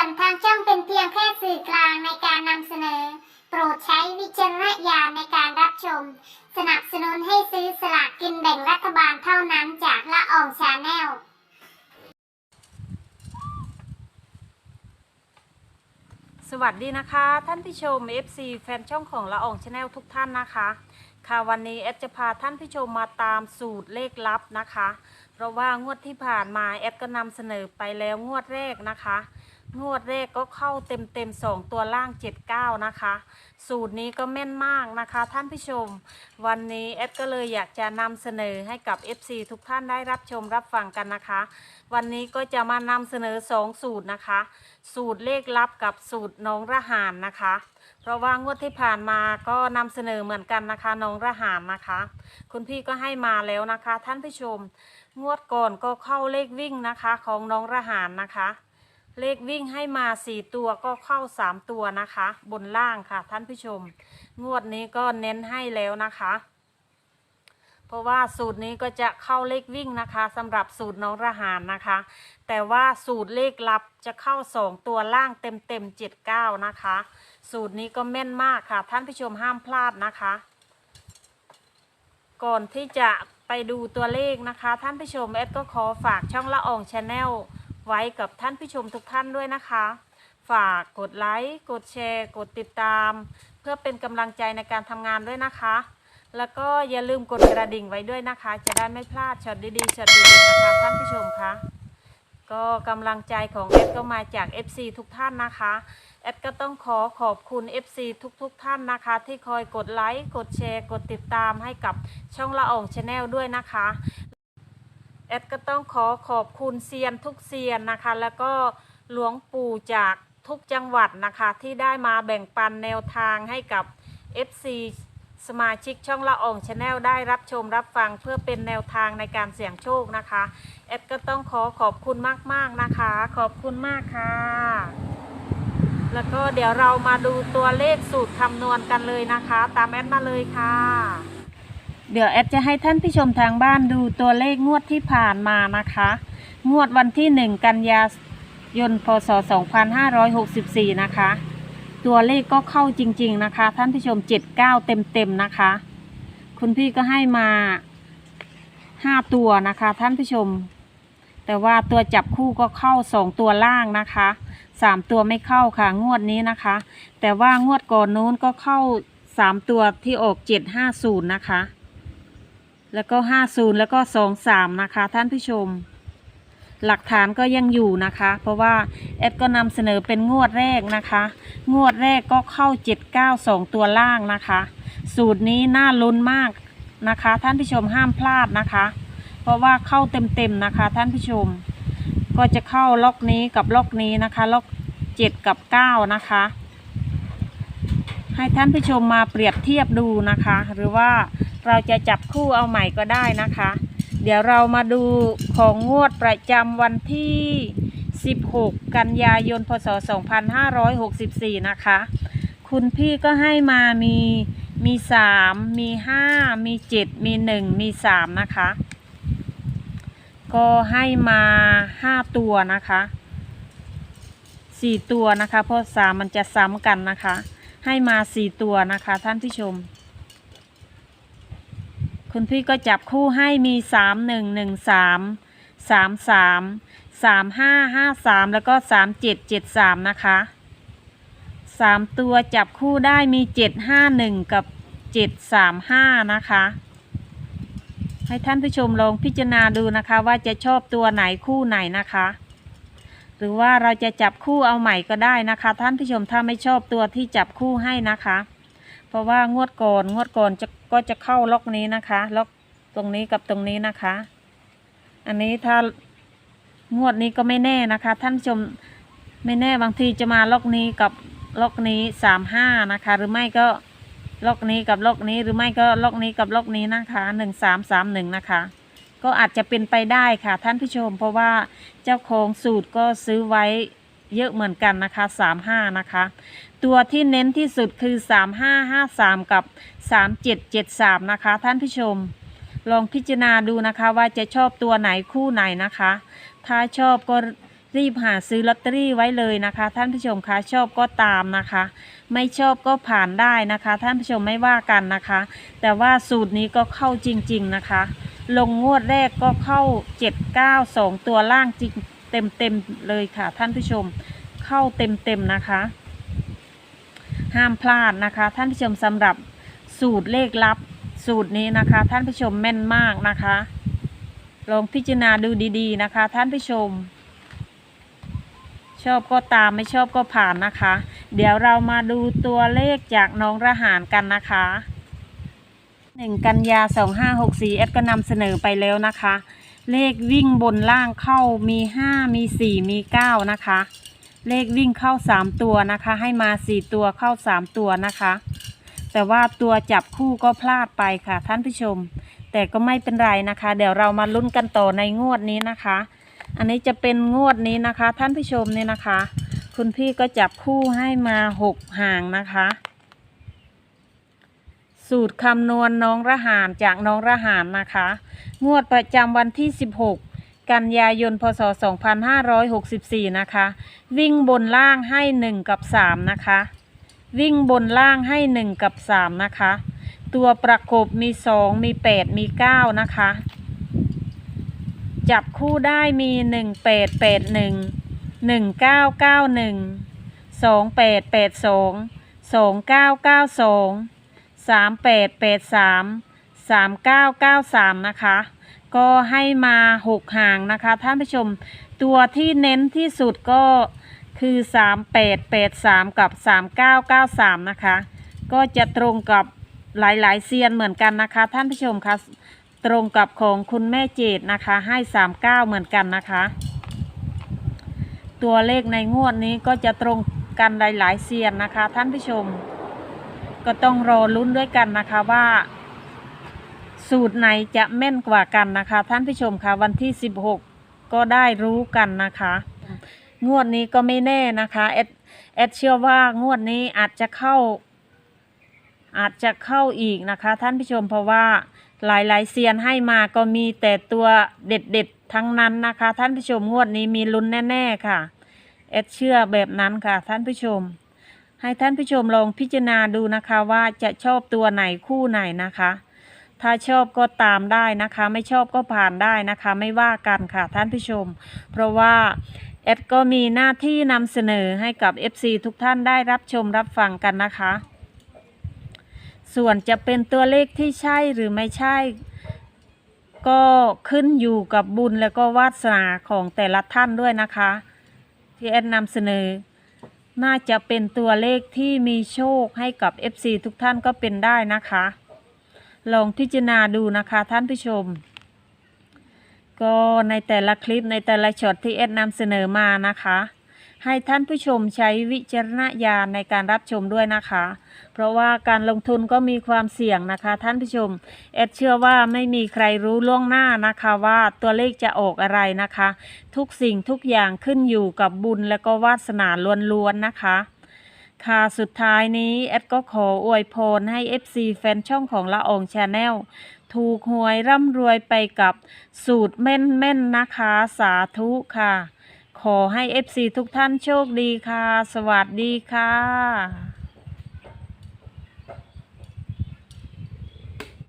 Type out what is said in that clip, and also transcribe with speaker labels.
Speaker 1: อนทางช่องเป็นเพียงแค่สื่อกลางในการนำเสนอ โปรดใช้วิจารณญาณในการรับชม สนับสนุนให้ซื้อสลากกินแบ่งรัฐบาลเท่านั้นจากละอองชาแนล
Speaker 2: สวัสดีนะคะ ท่านผู้ชม FC แฟนช่องของละอองชาแนลทุกท่านนะคะ ค่ะวันนี้แอดจะพาท่านผู้ชมมาตามสูตรเลขลับนะคะ เพราะว่างวดที่ผ่านมาแอดก็นำเสนอไปแล้วงวดแรกนะคะ งวดแรกก็เข้าเต็มเต็มๆสองตัวล่าง 79 นะคะ สูตรนี้ก็แม่นมากนะคะ ท่านผู้ชม วันนี้แอดก็เลยอยากจะนำเสนอให้กับ FC ทุกท่านได้รับชมรับฟังกันนะคะ วันนี้ก็จะมานำเสนอ 2 สูตรนะคะ สูตรเลขลับกับสูตรน้องระหารนะคะ เพราะว่างวดที่ผ่านมาก็นำเสนอเหมือนกันนะคะ น้องระหารนะคะ คุณพี่ก็ให้มาแล้วนะคะ ท่านผู้ชม งวดก่อนก็เข้าเลขวิ่งนะคะ ของน้องระหารนะคะ เลขวิ่งให้มาสี่ตัวก็เข้าสามตัวนะคะ บนล่างค่ะท่านผู้ชม งวดนี้ก็เน้นให้แล้วนะคะ เพราะว่าสูตรนี้ก็จะเข้าเลขวิ่งนะคะสำหรับสูตรน้องระหารนะคะ แต่ว่าสูตรเลขลับจะเข้าสองตัวล่างเต็มเต็มเจ็ดเก้านะคะ สูตรนี้ก็แม่นมากค่ะ ท่านผู้ชมห้ามพลาดนะคะ ก่อนที่จะไปดูตัวเลขนะคะ ท่านผู้ชมแอดก็ขอฝากช่องละอองชาแนล ไว้กับท่านผู้ชมทุกท่านด้วยนะคะ ฝากกดไลค์กดแชร์ กดติดตาม เพื่อเป็นกำลังใจในการทำงานด้วยนะคะ แล้วก็อย่าลืมกดกระดิ่งไว้ด้วยนะคะ จะได้ไม่พลาดช็อตดีๆช็อตดีๆนะคะ ท่านผู้ชมคะก็กำลังใจของแอดก็มาจาก FC ทุกท่านนะคะแอดก็ต้องขอขอบคุณ FC ทุกๆทท่านนะคะ ที่คอยกดไลค์ กดแชร์ กดติดตามให้กับช่องละอองชาแนลด้วยนะคะ แอดก็ต้องขอขอบคุณเซียนทุกเซียนนะคะ แล้วก็หลวงปู่จากทุกจังหวัดนะคะ ที่ได้มาแบ่งปันแนวทางให้กับ FC สมาชิกช่องละอองชาแนลได้รับชมรับฟังเพื่อเป็นแนวทางในการเสี่ยงโชคนะคะแอดก็ต้องขอขอบคุณมากๆนะคะ ขอบคุณมากค่ะ แล้วก็เดี๋ยวเรามาดูตัวเลขสูตรคำนวณกันเลยนะคะ ตามแอดมาเลยค่ะ เดี๋ยวแอดจะให้ท่านผู้ชมทางบ้านดูตัวเลขงวดที่ผ่านมานะคะ งวดวันที่ 1 กันยายนพศ 2564 นะคะ ตัวเลขก็เข้าจริง ๆ นะคะ ท่านผู้ชม 79 เต็มๆนะคะ คุณพี่ก็ให้มา 5 ตัวนะคะ ท่านผู้ชม แต่ว่าตัวจับคู่ก็เข้า 2 ตัวล่างนะคะ 3 ตัวไม่เข้าค่ะงวดนี้นะคะ แต่ว่างวดก่อนนู้นก็เข้า 3 ตัวที่ออก 750 นะคะ แล้วก็50แล้วก็23นะคะ ท่านผู้ชม หลักฐานก็ยังอยู่นะคะ เพราะว่าแอดก็นำเสนอเป็นงวดแรกนะคะ งวดแรกก็เข้า792ตัวล่างนะคะ สูตรนี้น่าลุ้นมากนะคะ ท่านผู้ชมห้ามพลาดนะคะ เพราะว่าเข้าเต็มๆนะคะ ท่านผู้ชม ก็จะเข้าล็อกนี้กับล็อกนี้นะคะล็อก7กับ9นะคะให้ท่านผู้ชมมาเปรียบเทียบดูนะคะ หรือว่า เราจะจับคู่เอาใหม่ก็ได้นะคะ เดี๋ยวเรามาดูของงวดประจำวันที่ 16 กันยายน พศ 2564 นะคะ คุณพี่ก็ให้มามีมี 3 มี 5 มี 7 มี 1 มี 3 นะคะ ก็ให้มา 5 ตัวนะคะ4ตัวนะคะ เพราะ3มันจะซ้ำกันนะคะ ให้มา4ตัวนะคะ ท่านผู้ชม คุณพี่ก็จับคู่ให้มีสามหนึ่งหนึ่งสามสามสามสามห้าห้าสามแล้วก็สามเจ็ดเจ็ดสามนะคะสามตัวจับคู่ได้มีเจ็ดห้าหนึ่งกับเจ็ดสามห้านะคะ ให้ท่านผู้ชมลองพิจารณาดูนะคะว่าจะชอบตัวไหนคู่ไหนนะคะ หรือว่าเราจะจับคู่เอาใหม่ก็ได้นะคะ ท่านผู้ชมถ้าไม่ชอบตัวที่จับคู่ให้นะคะ เพราะว่างวดก่อนงวดก่อนจะ ก็จะเข้าล็อกนี้นะคะ ล็อกตรงนี้กับตรงนี้นะคะ อันนี้ถ้างวดนี้ก็ไม่แน่นะคะ ท่านชมไม่แน่บางทีจะมาล็อกนี้กับล็อกนี้สามห้านะคะ หรือไม่ก็ล็อกนี้กับล็อกนี้หรือไม่ก็ล็อกนี้กับล็อกนี้นะคะหนึ่งสามสามหนึ่งนะคะ ก็อาจจะเป็นไปได้ค่ะท่านผู้ชม เพราะว่าเจ้าของสูตรก็ซื้อไว้ เยอะเหมือนกันนะคะสามห้านะคะ ตัวที่เน้นที่สุดคือ 3553 กับ 3773 นะคะ ท่านผู้ชม ลองพิจารณาดูนะคะว่าจะชอบตัวไหนคู่ไหนนะคะ ถ้าชอบก็รีบหาซื้อลอตเตอรี่ไว้เลยนะคะ ท่านผู้ชมคะชอบก็ตามนะคะ ไม่ชอบก็ผ่านได้นะคะ ท่านผู้ชมไม่ว่ากันนะคะ แต่ว่าสูตรนี้ก็เข้าจริง ๆนะคะ ลงงวดแรกก็เข้า 792 ตัวล่างจริง เต็มๆเลยค่ะท่านผู้ชมเข้าเต็มๆนะคะ ห้ามพลาดนะคะ ท่านผู้ชมสำหรับสูตรเลขลับสูตรนี้นะคะ ท่านผู้ชมแม่นมากนะคะ ลองพิจารณาดูดี ๆ นะคะ ท่านผู้ชม ชอบก็ตามไม่ชอบก็ผ่านนะคะ เดี๋ยวเรามาดูตัวเลขจากน้องระหารกันนะคะหนึ่งกันยาสองห้าหกสี่แอดก็นำเสนอไปแล้วนะคะ เลขวิ่งบนล่างเข้ามีห้ามีสี่มีเก้านะคะ เลขวิ่งเข้าสามตัวนะคะ ให้มาสี่ตัวเข้าสามตัวนะคะ แต่ว่าตัวจับคู่ก็พลาดไปค่ะท่านผู้ชม แต่ก็ไม่เป็นไรนะคะ เดี๋ยวเรามาลุ้นกันต่อในงวดนี้นะคะ อันนี้จะเป็นงวดนี้นะคะ ท่านผู้ชมเนี่ยนะคะ คุณพี่ก็จับคู่ให้มาหกห่างนะคะ สูตรคำนวณน้องระหารจากน้องระหารนะคะ งวดประจำวันที่ 16 กันยายน พศ 2564 นะคะ วิ่งบนล่างให้ 1 กับ 3 นะคะ วิ่งบนล่างให้ 1 กับ 3 นะคะ ตัวประกบมี 2 มี 8 มี 9 นะคะ จับคู่ได้มี 1 8 8 1 1 9 9 1 2 8 8 2 2 9 9 2 3 8 8 3 3 9 9 3นะคะ ก็ให้มา6ห่างนะคะท่านผู้ชมตัวที่เน้นที่สุดก็คือ3 8 8 3กับ3 9 9 3นะคะ ก็จะตรงกับหลายๆเซียนเหมือนกันนะคะ ท่านผู้ชมคะตรงกับของคุณแม่เจดนะคะ ให้39เหมือนกันนะคะ ตัวเลขในงวดนี้ก็จะตรงกันหลายๆเซียนนะคะ ท่านผู้ชม ก็ต้องรอลุ้นด้วยกันนะคะว่า สูตรไหนจะแม่นกว่ากันนะคะ ท่านผู้ชมคะวันที่ 16 ก็ได้รู้กันนะคะ งวดนี้ก็ไม่แน่นะคะแอดแอดเชื่อว่างวดนี้อาจจะเข้า อาจจะเข้าอีกนะคะ ท่านผู้ชมเพราะว่าหลายๆเซียนให้มาก็มีแต่ตัวเด็ดๆทั้งนั้นนะคะ ท่านผู้ชมงวดนี้มีลุ้นแน่ ๆ ค่ะแอดเชื่อแบบนั้นค่ะ ท่านผู้ชม ให้ท่านผู้ชมลองพิจารณาดูนะคะว่าจะชอบตัวไหนคู่ไหนนะคะ ถ้าชอบก็ตามได้นะคะ ไม่ชอบก็ผ่านได้นะคะ ไม่ว่ากันค่ะท่านผู้ชม เพราะว่าแอดก็มีหน้าที่นำเสนอให้กับ FC ทุกท่านได้รับชมรับฟังกันนะคะ ส่วนจะเป็นตัวเลขที่ใช่หรือไม่ใช่ ก็ขึ้นอยู่กับบุญและก็วาสนาของแต่ละท่านด้วยนะคะ ที่แอดนำเสนอ น่าจะเป็นตัวเลขที่มีโชคให้กับ FC ทุกท่านก็เป็นได้นะคะ ลองพิจารณาดูนะคะท่านผู้ชม ก็ในแต่ละคลิปในแต่ละช็อตที่เอดนำเสนอมานะคะ ให้ท่านผู้ชมใช้วิจารณญาณในการรับชมด้วยนะคะ เพราะว่าการลงทุนก็มีความเสี่ยงนะคะ ท่านผู้ชมแอดเชื่อว่าไม่มีใครรู้ล่วงหน้านะคะว่าตัวเลขจะออกอะไรนะคะ ทุกสิ่งทุกอย่างขึ้นอยู่กับบุญและก็วาสนาล้วนๆนะคะค่ะสุดท้ายนี้แอดก็ขออวยพรให้ FC แฟนช่องของละอองชาแนลถูกหวยร่ำรวยไปกับสูตรแม่นๆนะคะ สาธุค่ะ ขอให้ FC ทุกท่านโชคดีค่ะ สวัสดีค่ะ